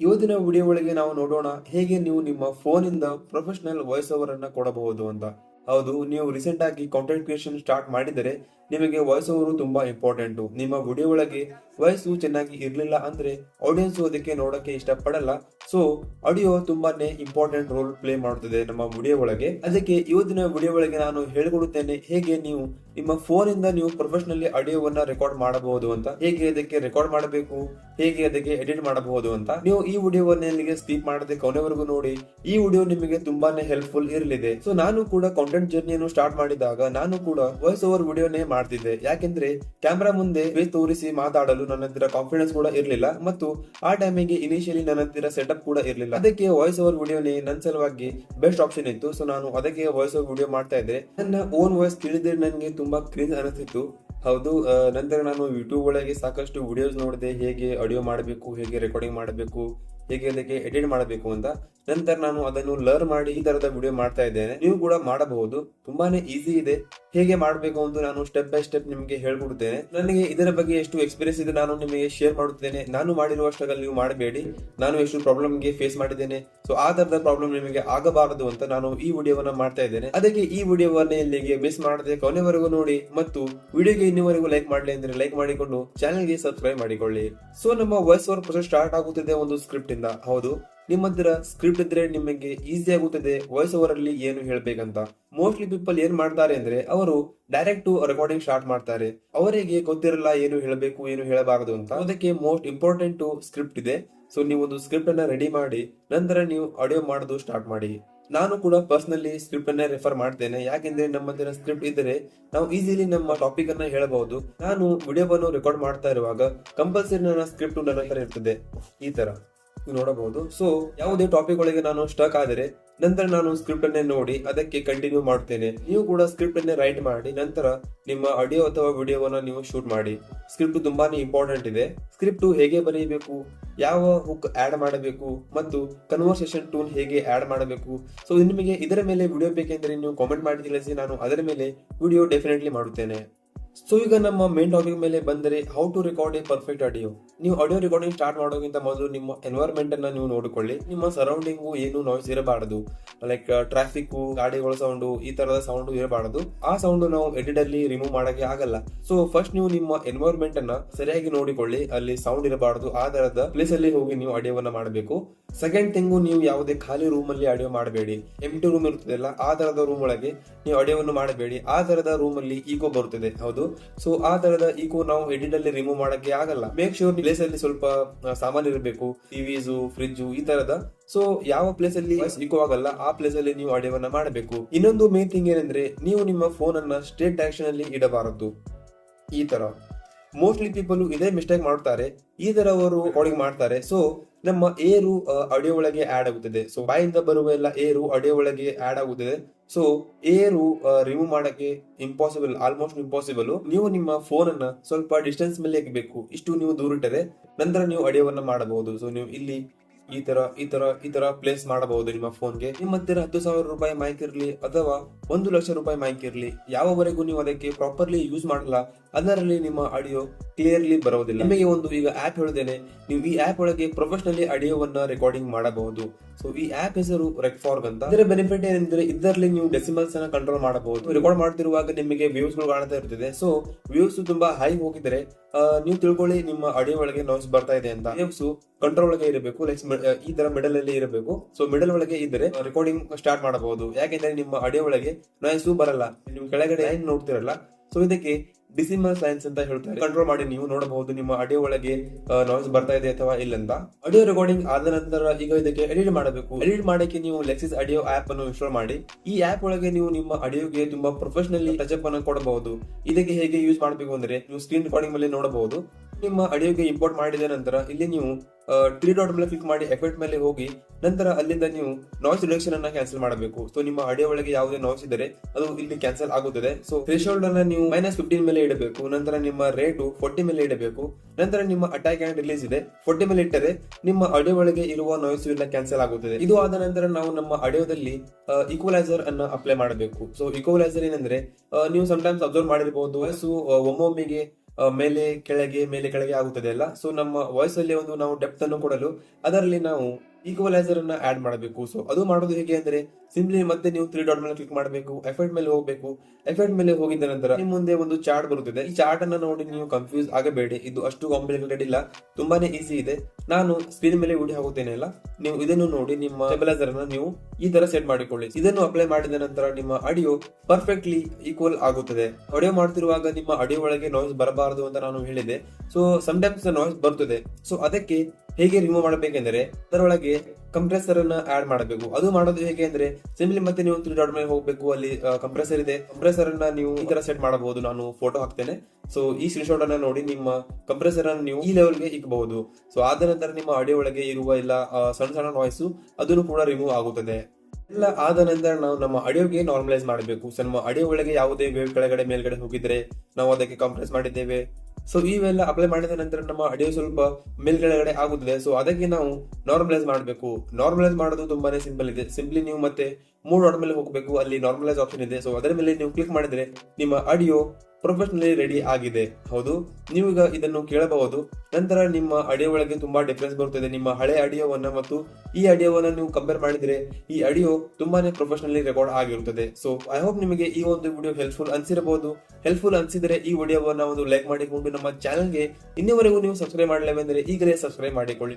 ಇವತ್ತಿನ ವಿಡಿಯೋ ಒಳಗೆ ನಾವು ನೋಡೋಣ ಹೇಗೆ ನೀವು ನಿಮ್ಮ ಫೋನ್ ಇಂದ ಪ್ರೊಫೆಷನಲ್ ವಾಯ್ಸ್ ಓವರ್ ಅನ್ನ ಕೊಡಬಹುದು ಅಂತ. ಹೌದು, ನೀವು ರೀಸೆಂಟ್ ಆಗಿ ಕಾಂಟೆಂಟ್ ಕ್ರಿಯೇಷನ್ ಸ್ಟಾರ್ಟ್ ಮಾಡಿದರೆ ನಿಮಗೆ ವಾಯ್ಸ್ ಓವರ್ ತುಂಬಾ ಇಂಪಾರ್ಟೆಂಟ್ ನಿಮ್ಮ ವಿಡಿಯೋ ಒಳಗೆ ವಾಯ್ಸು ಚೆನ್ನಾಗಿ ಇರಲಿಲ್ಲ ಅಂದ್ರೆ ಆಡಿಯನ್ಸ್ ಅದಕ್ಕೆ ನೋಡಕ್ಕೆ ಇಷ್ಟಪಡಲ್ಲ. ಸೊ ಆಡಿಯೋ ತುಂಬಾನೇ ಇಂಪಾರ್ಟೆಂಟ್ ರೋಲ್ ಪ್ಲೇ ಮಾಡುತ್ತದೆ ನಮ್ಮ ವಿಡಿಯೋ ಒಳಗೆ. ಅದಕ್ಕೆ ಇವತ್ತಿನ ವಿಡಿಯೋ ಒಳಗೆ ನಾನು ಹೇಳಿಕೊಡುತ್ತೇನೆ, ಹೇಗೆ ನೀವು ನಿಮ್ಮ ಫೋನ್ ಇಂದ ನೀವು ಪ್ರೊಫೆಷನಲಿ ಆಡಿಯೋವನ್ನ ರೆಕಾರ್ಡ್ ಮಾಡಬಹುದು ಅಂತ. ಹೇಗೆ ಅದಕ್ಕೆ ರೆಕಾರ್ಡ್ ಮಾಡಬೇಕು? ಹೇಗೆ ಅದಕ್ಕೆ ಎಡಿಟ್ ಮಾಡಬಹುದು ಅಂತ. ನೀವು ಈ ವಿಡಿಯೋವನ್ನ ಸ್ಪೀಕ್ ಮಾಡದೆ ಕೊನೆವರೆಗೂ ನೋಡಿ. ಈ ವಿಡಿಯೋ ನಿಮಗೆ ತುಂಬಾನೇ ಹೆಲ್ಪ್ಫುಲ್ ಇರಲಿದೆ. ಸೊ ನಾನು ಕೂಡ ಕಾಂಟೆಂಟ್ ಜರ್ನಿಯನ್ನು ಸ್ಟಾರ್ಟ್ ಮಾಡಿದಾಗ ನಾನು ಕೂಡ ವಾಯ್ಸ್ ಓವರ್ ವಿಡಿಯೋನೇ ಮಾಡ್ತಿದ್ದೆ. ಯಾಕೆಂದ್ರೆ ಕ್ಯಾಮ್ರಾ ಮುಂದೆ ತೋರಿಸಿ ಮಾತಾಡಲು ನನ್ನ ಹತ್ತಿರ ಕಾನ್ಫಿಡೆನ್ಸ್ ಕೂಡ ಇರಲಿಲ್ಲ ಮತ್ತು ಆ ಟೈಮಿಗೆ ಇನಿಷಿಯಲಿ ನನ್ನ ಹತ್ತಿರ ಸೆಟಪ್ ಕೂಡ ಇರಲಿಲ್ಲ. ಅದಕ್ಕೆ ವಾಯ್ಸ್ ಓವರ್ ವಿಡಿಯೋನೇ ನನ್ನ ಸಲುವಾಗಿ ಬೆಸ್ಟ್ ಆಪ್ಷನ್ ಇತ್ತು. ಸೊ ನಾನು ಅದಕ್ಕೆ ವಾಯ್ಸ್ ಓವರ್ ವಿಡಿಯೋ ಮಾಡ್ತಾ ಇದ್ದೆ. ನನ್ನ ಓನ್ ವಾಯ್ಸ್ ತಿಳಿದ್ರೆ ನನಗೆ ತುಂಬಾ ಕ್ರೀಸ್ ಅನಿಸ್ತಿತ್ತು. ಹೌದು ನಂತರ ನಾನು ಯೂಟ್ಯೂಬ್ ಒಳಗೆ ಸಾಕಷ್ಟು ವಿಡಿಯೋಸ್ ನೋಡಿದೆ, ಹೇಗೆ ಆಡಿಯೋ ಮಾಡಬೇಕು, ಹೇಗೆ ರೆಕಾರ್ಡಿಂಗ್ ಮಾಡಬೇಕು ಹೇಗೆ ಅದಕ್ಕೆ ಎಡಿಟ್ ಮಾಡಬೇಕು ಅಂತ. ನಂತರ ನಾನು ಅದನ್ನು ಲರ್ನ್ ಮಾಡಿ ಈ ತರದ ವಿಡಿಯೋ ಮಾಡ್ತಾ ಇದ್ದೇನೆ. ನೀವು ಕೂಡ ಮಾಡಬಹುದು. ತುಂಬಾನೇ ಈಸಿ ಇದೆ. ಹೇಗೆ ಮಾಡಬೇಕು ಅಂತ ನಾನು ಸ್ಟೆಪ್ ಬೈ ಸ್ಟೆಪ್ ನಿಮಗೆ ಹೇಳ್ಕೊಡ್ತೇನೆ. ನನಗೆ ಇದರ ಬಗ್ಗೆ ಎಷ್ಟು ಎಕ್ಸ್ಪೀರಿಯನ್ಸ್ ಇದೆ ನಾನು ನಿಮಗೆ ಶೇರ್ ಮಾಡುತ್ತೇನೆ. ನಾನು ಮಾಡಿರುವಷ್ಟಾಗಲ್ಲಿ ನೀವು ಮಾಡಬೇಡಿ. ನಾನು ಎಷ್ಟು ಪ್ರಾಬ್ಲಮ್ಗೆ ಫೇಸ್ ಮಾಡಿದ್ದೇನೆ. ಸೊ ಆ ತರದ ಪ್ರಾಬ್ಲಮ್ ನಿಮಗೆ ಆಗಬಾರದು ಅಂತ ನಾನು ಈ ವಿಡಿಯೋವನ್ನ ಮಾಡ್ತಾ ಇದ್ದೇನೆ. ಅದಕ್ಕೆ ಈ ವಿಡಿಯೋವನ್ನ ಇಲ್ಲಿಗೆ ಮಿಸ್ ಮಾಡದೆ ಕೊನೆವರೆಗೂ ನೋಡಿ ಮತ್ತು ವಿಡಿಯೋಗೆ ಇನ್ನುವರೆಗೂ ಲೈಕ್ ಮಾಡಲಿ ಅಂದ್ರೆ ಲೈಕ್ ಮಾಡಿಕೊಂಡು ಚಾನೆಲ್ಗೆ ಸಬ್ಸ್ಕ್ರೈಬ್ ಮಾಡಿಕೊಳ್ಳಿ. ಸೊ ನಮ್ಮ ವಾಯ್ಸ್ ಓವರ್ ಪ್ರೊಸೆಸ್ ಸ್ಟಾರ್ಟ್ ಆಗುತ್ತಿದೆ ಒಂದು ಸ್ಕ್ರಿಪ್ಟ್ ಇಂದ. ಹೌದು. ನಿಮ್ಮ ಹತ್ರ ಸ್ಕ್ರಿಪ್ಟ್ ಇದ್ರೆ ನಿಮಗೆ ಈಸಿ ಆಗುತ್ತದೆ ವಾಯ್ಸ್ ಓವರ್ ಅಲ್ಲಿ ಏನು ಹೇಳಬೇಕಂತ. ಮೋಸ್ಟ್ಲಿ ಪೀಪಲ್ ಏನ್ ಮಾಡ್ತಾರೆ ಅಂದ್ರೆ, ಅವರು ಡೈರೆಕ್ಟ್ ರೆಕಾರ್ಡಿಂಗ್ ಸ್ಟಾರ್ಟ್ ಮಾಡ್ತಾರೆ. ಅವರಿಗೆ ಗೊತ್ತಿರಲ್ಲ ಏನು ಹೇಳಬೇಕು, ಏನು ಹೇಳಬಾರದು ಅಂತ. ಅದಕ್ಕೆ ಮೋಸ್ಟ್ ಇಂಪಾರ್ಟೆಂಟ್ ಸ್ಕ್ರಿಪ್ಟ್ ಇದೆ. ಸೊ ನೀವು ಒಂದು ಸ್ಕ್ರಿಪ್ಟ್ ಅನ್ನ ರೆಡಿ ಮಾಡಿ, ನಂತರ ನೀವು ಆಡಿಯೋ ಮಾಡೋದು ಸ್ಟಾರ್ಟ್ ಮಾಡಿ. ನಾನು ಕೂಡ ಪರ್ಸನಲಿ ಸ್ಕ್ರಿಪ್ಟ್ ಅನ್ನ ರೆಫರ್ ಮಾಡ್ತೇನೆ. ಯಾಕೆಂದ್ರೆ ನಮ್ಮ ಹತ್ರ ಸ್ಕ್ರಿಪ್ಟ್ ಇದ್ದರೆ ನಾವು ಈಸಿಲಿ ನಮ್ಮ ಟಾಪಿಕ್ ಅನ್ನ ಹೇಳಬಹುದು ನಾನು ವಿಡಿಯೋವನ್ನು ರೆಕಾರ್ಡ್ ಮಾಡ್ತಾ ಇರುವಾಗ ಕಂಪಲ್ಸರಿ ನನ್ನ ಸ್ಕ್ರಿಪ್ಟ್ ನನ್ನ ಹತ್ರ ಇರ್ತದೆ. ಈ ತರ. ನೋಡಬಹುದು. ಸೊ ಯಾವುದೇ ಟಾಪಿಕ್ ಒಳಗೆ ನಾನು ಸ್ಟಕ್ ಆದರೆ, ನಂತರ ನಾನು ಸ್ಕ್ರಿಪ್ಟ್ ಅನ್ನೇ ನೋಡಿ, ಅದಕ್ಕೆ ಕಂಟಿನ್ಯೂ ಮಾಡ್ತೇನೆ. ನೀವು ಕೂಡ ಸ್ಕ್ರಿಪ್ಟ್ ಅನ್ನೇ ರೈಟ್ ಮಾಡಿ, ನಂತರ ನಿಮ್ಮ ಆಡಿಯೋ ಅಥವಾ ವಿಡಿಯೋವನ್ನ ನೀವು ಶೂಟ್ ಮಾಡಿ. ಸ್ಕ್ರಿಪ್ಟ್ ತುಂಬಾನೇ ಇಂಪಾರ್ಟೆಂಟ್ ಇದೆ. ಸ್ಕ್ರಿಪ್ಟ್ ಹೇಗೆ ಬರೆಯಬೇಕು ಯಾವ ಹುಕ್ ಆಡ್ ಮಾಡಬೇಕು, ಮತ್ತು ಕನ್ವರ್ಸೇಷನ್ ಟೂನ್ ಹೇಗೆ ಆಡ್ ಮಾಡಬೇಕು. ಸೊ ನಿಮಗೆ ಇದರ ಮೇಲೆ ವಿಡಿಯೋ ಬೇಕೆಂದರೆ ನೀವು ಕಾಮೆಂಟ್ ಮಾಡಿ ತಿಳಿಸಿ, ನಾನು ಅದರ ಮೇಲೆ ವಿಡಿಯೋ ಡೆಫಿನೆಟ್ಲಿ ಮಾಡುತ್ತೇನೆ. ಸೊ ಈಗ ನಮ್ಮ ಮೇನ್ ಟಾಪಿಕ್ ಮೇಲೆ ಬಂದರೆ how to record a perfect audio ನೀವು ಆಡಿಯೋ ರೆಕಾರ್ಡಿಂಗ್ ಸ್ಟಾರ್ಟ್ ಮಾಡೋಕ್ಕಿಂತ ಮೊದಲು ನಿಮ್ಮ ಎನ್ವೈರ್ಮೆಂಟ್ ಅನ್ನ ನೀವು ನೋಡಿಕೊಳ್ಳಿ. ನಿಮ್ಮ ಸರೌಂಡಿಂಗ್ ಏನು ನಾಯ್ಸ್ ಇರಬಾರದು. ಲೈಕ್ ಟ್ರಾಫಿಕ್ ಗಾಡಿಗಳ ಸೌಂಡು ಈ ತರದ ಸೌಂಡ್ ಇರಬಾರದು. ಆ ಸೌಂಡ್ ನಾವು ಎಡಿಟ್ ಅಲ್ಲಿ ರಿಮೂವ್ ಮಾಡಕ್ಕೆ ಆಗಲ್ಲ. ಸೊ ಫಸ್ಟ್ ನೀವು ನಿಮ್ಮ ಎನ್ವೈರ್ಮೆಂಟ್ ಅನ್ನ ಸರಿಯಾಗಿ ನೋಡಿಕೊಳ್ಳಿ. ಅಲ್ಲಿ ಸೌಂಡ್ ಇರಬಾರದು. ಆ ತರದ ಪ್ಲೇಸ್ ಅಲ್ಲಿ ಹೋಗಿ ನೀವು ಆಡಿಯೋವನ್ನ ಮಾಡಬೇಕು. ಸೆಕೆಂಡ್ ಥಿಂಗು ನೀವು ಯಾವುದೇ ಖಾಲಿ ರೂಮ್ ಅಲ್ಲಿ ಆಡಿಯೋ ಮಾಡಬೇಡಿ. ಎಂಟಿ ರೂಮ್ ಇರುತ್ತದಲ್ಲ, ಆ ತರದ ರೂಮ್ ಒಳಗೆ ನೀವು ಆಡಿಯೋವನ್ನು ಮಾಡಬೇಡಿ. ಆ ತರದ ರೂಮ್ ಅಲ್ಲಿ ಈಗೋ ಬರುತ್ತದೆ. ಹೌದು? ಸೊ ಆ ತರದ ಈಕೋ ನಾವು ಎಡಿಟ್ ಅಲ್ಲಿ ರಿಮೂವ್ ಮಾಡಕ್ಕೆ ಆಗಲ್ಲ. ಮೇಕ್ ಶೋರ್ ಪ್ಲೇಸ್ ಅಲ್ಲಿ ಸ್ವಲ್ಪ ಸಾಮಾನು ಇರಬೇಕು. ಟಿವಿಸು ಫ್ರಿಜ್ ಈ ತರದ. ಸೊ ಯಾವ ಪ್ಲೇಸ್ ಅಲ್ಲಿ ಈಕೋ ಆಗಲ್ಲ, ಆ ಪ್ಲೇಸ್ ಅಲ್ಲಿ ನೀವು ಆಡಿಯೋವನ್ನ ಮಾಡಬೇಕು. ಇನ್ನೊಂದು ಮೇನ್ ಥಿಂಗ್ ಏನಂದ್ರೆ, ನೀವು ನಿಮ್ಮ ಫೋನ್ ಅನ್ನ ಸ್ಟೇಟ್ ಡೈರೆಕ್ಷನ್ ಅಲ್ಲಿ ಇಡಬಾರದು. ಈ ತರ. ಮೋಸ್ಟ್ಲಿ ಪೀಪಲ್ ಇದೇ ಮಿಸ್ಟೇಕ್ ಮಾಡ್ತಾರೆ. ಈ ತರ ಅವರು ರೆಕಾರ್ಡಿಂಗ್ ಮಾಡ್ತಾರೆ. ಸೊ ನಮ್ಮ ಏರು ಆಡಿಯೋ ಒಳಗೆ ಆಡ್ ಆಗುತ್ತದೆ. ಸೊ ಬಾಯಿಂದ ಬರುವ ಎಲ್ಲ ಏರು ಅಡಿಯೋ ಒಳಗೆ ಆಡ್ ಆಗುತ್ತದೆ. ಸೊ ಏರು ರಿಮೂವ್ ಮಾಡಕ್ಕೆ ಇಂಪಾಸಿಬಲ್ ಆಲ್ಮೋಸ್ಟ್ ಇಂಪಾಸಿಬಲ್ ನೀವು ನಿಮ್ಮ ಫೋನ್ ಅನ್ನ ಸ್ವಲ್ಪ ಡಿಸ್ಟೆನ್ಸ್ ಮೇಲೆ ಇಡಬೇಕು ಇಷ್ಟು ನೀವು ದೂರ ಇಟ್ಟರೆ ನಂತರ ನೀವು ಆಡಿಯೋವನ್ನ ಮಾಡಬಹುದು. ಸೊ ನೀವು ಇಲ್ಲಿ ಈ ತರ ಈ ತರ ಈ ತರ ಪ್ಲೇಸ್ ಮಾಡಬಹುದು ನಿಮ್ಮ ಫೋನ್ಗೆ ನಿಮ್ಮ ಹತ್ತಿರ ಹತ್ತು ಸಾವಿರ ರೂಪಾಯಿ ಮೈಕ್ ಇರಲಿ ಅಥವಾ ಒಂದು ಲಕ್ಷ ರೂಪಾಯಿ ಮೈಕ್ ಇರಲಿ, ಯಾವವರೆಗೂ ನೀವು ಅದಕ್ಕೆ ಪ್ರಾಪರ್ಲಿ ಯೂಸ್ ಮಾಡಲ್ಲ ಅದರಲ್ಲಿ ನಿಮ್ಮ ಆಡಿಯೋ ಕ್ಲಿಯರ್ಲಿ ಬರೋದಿಲ್ಲ. ನಿಮಗೆ ಒಂದು ಈಗ ಆಪ್ ಹೇಳಿದ್ದೇನೆ ನೀವು ಈ ಆಪ್ ಒಳಗೆ ಪ್ರೊಫೆಷನಲಿ ಆಡಿಯೋವನ್ನ ರೆಕಾರ್ಡಿಂಗ್ ಮಾಡಬಹುದು. ಸೊ ಈ ಆಪ್ ಹೆಸರು ರೆಕ್ಫಾರ್ಗ್ ಅಂತ. ಇದರ ಬೆನಿಫಿಟ್ ಏನಂದ್ರೆ ಇದರಲ್ಲಿ ನೀವು ಡೆಸಿಮಲ್ಸ್ ಅನ್ನ ಕಂಟ್ರೋಲ್ ಮಾಡಬಹುದು. ರೆಕಾರ್ಡ್ ಮಾಡ್ತಿರುವಾಗ ನಿಮಗೆ ವ್ಯೂಸ್ಗಳು ಕಾಣ್ತಾ ಇರ್ತದೆ ಸೊ ವ್ಯೂಸ್ ತುಂಬಾ ಹೈ ಹೋಗಿದ್ರೆ ನೀವು ತಿಳ್ಕೊಳ್ಳಿ ನಿಮ್ಮ ಆಡಿಯೋ ಒಳಗೆ ನಾಯ್ಸ್ ಬರ್ತಾ ಇದೆ ಅಂತ. ವ್ಯೂಸ್ ಕಂಟ್ರೋಲ್ ಒಳಗೆ ಇರಬೇಕು. ಲೈಕ್ ಈ ತರ ಮಿಡಲ್ ಅಲ್ಲಿ ಇರಬೇಕು. ಸೊ ಮಿಡಲ್ ಒಳಗೆ ಇದ್ರೆ ರೆಕಾರ್ಡಿಂಗ್ ಸ್ಟಾರ್ಟ್ ಮಾಡಬಹುದು. ಯಾಕೆಂದ್ರೆ ನಿಮ್ಮ ಆಡಿಯೋ ಒಳಗೆ ನಾಯ್ಸು ಬರಲ್ಲ. ನೀವು ಕೆಳಗಡೆ ಲೈನ್ ನೋಡ್ತಿರಲ್ಲ. ಸೊ ಇದಕ್ಕೆ ಡಿಸಿಮಲ್ ಸೈನ್ಸ್ ಅಂತ ಹೇಳ್ತಾರೆ. ಕಂಟ್ರೋಲ್ ಮಾಡಿ ನೀವು ನೋಡಬಹುದು, ನಿಮ್ಮ ಆಡಿಯೋ ಒಳಗೆ ನಾಯ್ಸ್ ಬರ್ತಾ ಇದೆ ಅಥವಾ ಇಲ್ಲಂತ ಆಡಿಯೋ ರೆಕಾರ್ಡಿಂಗ್ ಆದ ನಂತರ ಈಗ ಇದಕ್ಕೆ ಎಡಿಟ್ ಮಾಡಬೇಕು. ಎಡಿಟ್ ಮಾಡಕ್ಕೆ ನೀವು ಲೆಕ್ಸಿಸ್ ಆಡಿಯೋ ಆಪ್ ಅನ್ನು ಇನ್ಸ್ಟಾಲ್ ಮಾಡಿ. ಈ ಆಪ್ ಒಳಗೆ ನೀವು ನಿಮ್ಮ ಆಡಿಯೋಗೆ ತುಂಬಾ ಪ್ರೊಫೆಷನಲಿ ಟಚ್ ಅಪ್ ಅನ್ನು ಕೊಡಬಹುದು. ಇದಕ್ಕೆ ಹೇಗೆ ಯೂಸ್ ಮಾಡಬೇಕು ಅಂದ್ರೆ, ನೀವು ಸ್ಕ್ರೀನ್ ರೆಕಾರ್ಡಿಂಗ್ ಮೇಲೆ ನೋಡಬಹುದು. ನಿಮ್ಮ ಅಡಿಯೋಗೆ ಇಂಪೋರ್ಟ್ ಮಾಡಿದ ನಂತರ ಇಲ್ಲಿ ನೀವು ತ್ರೀ ಡಾಟ್ ಮೇಲೆ ಕ್ಲಿಕ್ ಮಾಡಿ ಎಫೆಕ್ಟ್ ಮೇಲೆ ಹೋಗಿ, ನಂತರ ಅಲ್ಲಿಂದ ನೀವು ನಾಯ್ಸ್ ರಿಡಕ್ಷನ್ ಅನ್ನ ಕ್ಯಾನ್ಸಲ್ ಮಾಡಬೇಕು. ಸೊ ನಿಮ್ಮ ಆಡಿಯೋ ಒಳಗೆ ಯಾವುದೇ ನಾಯ್ಸ್ ಇದ್ದರೆ ಅದು ಇಲ್ಲಿ ಕ್ಯಾನ್ಸಲ್ ಆಗುತ್ತದೆ. ಸೊ ಥ್ರೆಶೋಲ್ಡ್ ಅನ್ನ ನೀವು ಮೈನಸ್ ಫಿಫ್ಟೀನ್ ಮೇಲೆ ಇಡಬೇಕು. ನಂತರ ನಿಮ್ಮ ರೇಟು ಫೋರ್ಟಿ ಮೇಲೆ ಇಡಬೇಕು. ನಂತರ ನಿಮ್ಮ ಅಟ್ಯಾಕ್ ಆ್ಯಂಡ್ ರಿಲೀಸ್ ಇದೆ. ಫೋರ್ಟಿ ಮೇಲೆ ಇಟ್ಟರೆ ನಿಮ್ಮ ಆಡಿಯೋ ಒಳಗೆ ಇರುವ ನಾಯ್ಸ್ ಎಲ್ಲ ಕ್ಯಾನ್ಸಲ್ ಆಗುತ್ತದೆ. ಇದು ಆದ ನಂತರ ನಾವು ನಮ್ಮ ಆಡಿಯೋದಲ್ಲಿ ಈಕ್ವಲೈಸರ್ ಅನ್ನ ಅಪ್ಲೈ ಮಾಡಬೇಕು. ಸೊ ಈಕ್ವಲೈಸರ್ ಏನಂದ್ರೆ ನೀವು ಸಮಟೈಮ್ಸ್ ಅಬ್ಸರ್ವ್ ಮಾಡಿರಬಹುದು ಸೊ ಒಮ್ಮೊಮ್ಮೆಗೆ ಮೇಲೆ, ಕೆಳಗೆ ಮೇಲೆ, ಕೆಳಗೆ ಆಗುತ್ತದೆ ಅಲ್ಲ. ಸೊ ನಮ್ಮ ವಾಯ್ಸ್ ಅಲ್ಲಿ ಒಂದು ನಾವು ಡೆಪ್ತ್ ಅನ್ನು ಕೊಡಲು ಅದರಲ್ಲಿ ನಾವು ಈಕ್ವಲೈಸರ್ ಅನ್ನ ಆಡ್ ಮಾಡಬೇಕು. ಸೊ ಅದು ಮಾಡೋದು ಹೇಗೆ ಅಂದ್ರೆ ಸಿಂಪ್ಲಿ ಮತ್ತೆ ನೀವು ತ್ರೀ ಡಾಟ್ ಮೇಲೆ ಕ್ಲಿಕ್ ಮಾಡಬೇಕು ಎಫೆಕ್ಟ್ ಮೇಲೆ ಹೋಗಬೇಕು. ಎಫೆಕ್ಟ್ ಮೇಲೆ ಹೋಗಿದ ನಂತರ ನಿಮ್ಮ ಮುಂದೆ ಒಂದು ಚಾರ್ಟ್ ಬರುತ್ತಿದೆ. ಈ ಚಾರ್ಟ್ ಅನ್ನ ನೋಡಿ ನೀವು ಕನ್ಫ್ಯೂಸ್ ಆಗಬೇಡಿ. ಇದು ಅಷ್ಟು ಕಾಂಪ್ಲಿಕೇಟೆಡ್ ಇಲ್ಲ. ತುಂಬಾನೇ ಈಸಿ ಇದೆ. ನಾನು ಸ್ಕ್ರೀನ್ ಮೇಲೆ ವಿಡಿಯೋ ಹಾಕುತ್ತೇನೆ ಅಲ್ಲ? ನೀವು ಇದನ್ನು ನೋಡಿ ನಿಮ್ಮ ಸ್ಟೆಬಿಲೈಸರ್ ಅನ್ನ ನೀವು ಈ ತರ ಸೆಟ್ ಮಾಡಿಕೊಳ್ಳಿ. ಇದನ್ನು ಅಪ್ಲೈ ಮಾಡಿದ ನಂತರ ನಿಮ್ಮ ಆಡಿಯೋ ಪರ್ಫೆಕ್ಟ್ಲಿ ಈಕ್ವಲ್ ಆಗುತ್ತದೆ. ಆಡಿಯೋ ಮಾಡ್ತಿರುವಾಗ ನಿಮ್ಮ ಆಡಿಯೋ ಒಳಗೆ ನಾಯ್ಸ್ ಬರಬಾರದು ಅಂತ ನಾನು ಹೇಳಿದೆ. ಸೊ ಸಮ್ ಟೈಮ್ಸ್ ನಾಯ್ಸ್ ಬರ್ತದೆ. ಸೊ ಅದಕ್ಕೆ ಹೇಗೆ ರಿಮೂವ್ ಮಾಡಬೇಕೆಂದರೆ ಅದರೊಳಗೆ ಕಂಪ್ರೆಸರ್ ಅನ್ನು ಆಡ್ ಮಾಡಬೇಕು. ಅದು ಮಾಡೋದು ಹೇಗೆ ಅಂದ್ರೆ ಸಿಂಪ್ಲಿ ಮತ್ತೆ ನೀವು ತ್ರೀ ಡಾಟ್ ಮೇಲೆ ಹೋಗಬೇಕು, ಅಲ್ಲಿ ಕಂಪ್ರೆಸರ್ ಇದೆ. ಕಂಪ್ರೆಸರ್ ಅನ್ನ ನೀವು ಈ ತರ ಸೆಟ್ ಮಾಡಬಹುದು. ನಾನು ಫೋಟೋ ಹಾಕ್ತೇನೆ. ಸೊ ಈ ಸ್ಕ್ರೀನ್ಶಾಟ್ ಅನ್ನ ನೋಡಿ ನಿಮ್ಮ ಕಂಪ್ರೆಸರ್ ಅನ್ನು ನೀವು ಈ ಲೆವೆಲ್ಗೆ ಇಕ್ಕಬಹುದು ಸೊ ಆದ ನಂತರ ನಿಮ್ಮ ಆಡಿಯೋ ಒಳಗೆ ಇರುವ ಎಲ್ಲ ಸಣ್ಣ ಸಣ್ಣ ವಾಯ್ಸ್ ಅದನ್ನು ಕೂಡ ರಿಮೂವ್ ಆಗುತ್ತದೆ. ಎಲ್ಲ ಆದ ನಂತರ ನಾವು ನಮ್ಮ ಅಡಿಯೋಗೆ ನಾರ್ಮಲೈಸ್ ಮಾಡಬೇಕು. ಸೊ ನಮ್ಮ ಆಡಿಯೋ ಒಳಗೆ ಯಾವುದೇ ವೇವ್ ಕೆಳಗಡೆ, ಮೇಲ್ಗಡೆ ಹೋಗಿದ್ರೆ ನಾವು ಅದಕ್ಕೆ ಕಂಪ್ರೆಸ್ ಮಾಡಿದ್ದೇವೆ. ಸೊ ಇವೆಲ್ಲ ಅಪ್ಲೈ ಮಾಡಿದ ನಂತರ ನಮ್ಮ ಅಡಿಯೋ ಸ್ವಲ್ಪ ಮೇಲ್ಗಡೆ ಆಗುತ್ತದೆ. ಸೊ ಅದಕ್ಕೆ ನಾವು ನಾರ್ಮಲೈಸ್ ಮಾಡಬೇಕು. ನಾರ್ಮಲೈಸ್ ಮಾಡೋದು ತುಂಬಾನೇ ಸಿಂಪಲ್ ಇದೆ. ಸಿಂಪ್ಲಿ ನೀವು ಮತ್ತೆ ಮೂರು ಡಾಟ್ ಮೇಲೆ ಹೋಗಬೇಕು. ಅಲ್ಲಿ ನಾರ್ಮಲೈಸ್ ಆಪ್ಷನ್ ಇದೆ. ಸೊ ಅದರ ಮೇಲೆ ನೀವು ಕ್ಲಿಕ್ ಮಾಡಿದ್ರೆ ನಿಮ್ಮ ಆಡಿಯೋ ಪ್ರೊಫೆಷನಲಿ ರೆಡಿ ಆಗಿದೆ. ಹೌದು ನೀವು ಈಗ ಇದನ್ನು ಕೇಳಬಹುದು. ನಂತರ ನಿಮ್ಮ ಆಡಿಯೋ ಒಳಗೆ ತುಂಬಾ ಡಿಫ್ರೆನ್ಸ್ ಬರುತ್ತದೆ. ನಿಮ್ಮ ಹಳೆ ಆಡಿಯೋವನ್ನ ಮತ್ತು ಈ ಆಡಿಯೋವನ್ನ ನೀವು ಕಂಪೇರ್ ಮಾಡಿದ್ರೆ ಈ ಆಡಿಯೋ ತುಂಬಾನೇ ಪ್ರೊಫೆಷನಲಿ ರೆಕಾರ್ಡ್ ಆಗಿರುತ್ತದೆ. ಸೊ ಐ ಹೋಪ್ ನಿಮಗೆ ಈ ಒಂದು ವಿಡಿಯೋ ಹೆಲ್ಪ್ಫುಲ್ ಅನ್ಸಿರಬಹುದು. ಹೆಲ್ಪ್ಫುಲ್ ಅನ್ಸಿದ್ರೆ ಈ ವಿಡಿಯೋವನ್ನ ಒಂದು ಲೈಕ್ ಮಾಡಿಕೊಂಡು ನಮ್ಮ ಚಾನಲ್ಗೆ ಇನ್ನೂವರೆಗೂ ನೀವು ಸಬ್ಸ್ಕ್ರೈಬ್ ಮಾಡಲೇವೆಂದರೆ ಈಗಲೇ ಸಬ್ಸ್ಕ್ರೈಬ್ ಮಾಡಿಕೊಳ್ಳಿ.